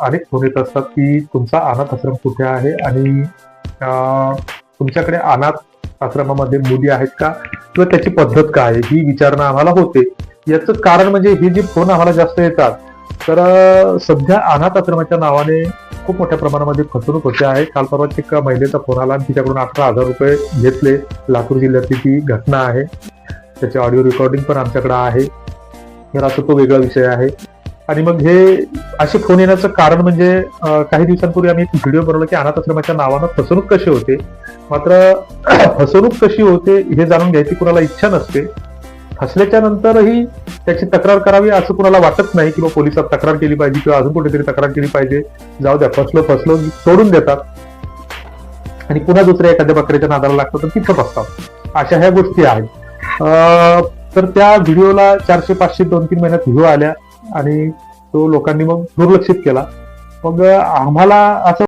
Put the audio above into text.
अनेक फोन येत असतात की तुमचा अनाथ आश्रम कुठे आहे आणि तुमच्याकडे अनाथ आश्रमामध्ये मुली आहेत का? किंवा त्याची पद्धत काय आहे? ही विचारणा आम्हाला होते. याचं कारण म्हणजे हे जे फोन आम्हाला जास्त येतात तर सध्या अनाथ आश्रमाच्या नावाने खूप मोठ्या प्रमाणामध्ये फसवणूक होते आहे. काल परवाच एक महिलेचा फोन आला आणि तिच्याकडून अठरा हजार रुपये घेतले. लातूर जिल्ह्यातली ती घटना आहे. त्याची ऑडिओ रेकॉर्डिंग पण आमच्याकडे आहे. तर असं तो वेगळा विषय आहे. आणि मग हे असे फोन येण्याचं कारण म्हणजे काही दिवसांपूर्वी आम्ही एक व्हिडिओ बनवला की अनाथ आश्रमाच्या नावानं फसवणूक कशी होते. मात्र फसवणूक कशी होते हे जाणून घ्यायची कुणाला इच्छा नसते. फसल्याच्या नंतरही त्याची तक्रार करावी असं कुणाला वाटत नाही किंवा पोलिसात तक्रार केली पाहिजे किंवा अजून कुठेतरी तक्रार केली पाहिजे. जाऊ द्या फसलो फसलो सोडून देतात. आणि पुन्हा दुसऱ्या एखाद्या बकऱ्याच्या नादाला लागतात तर तिथं बसतात. अशा ह्या गोष्टी आहेत. अं, तर त्या व्हिडिओला चारशे पाचशे दोन तीन महिन्यात व्ह्यू आल्या. आणि तो लोकांनी मग दुर्लक्षित केला. मग आम्हाला असं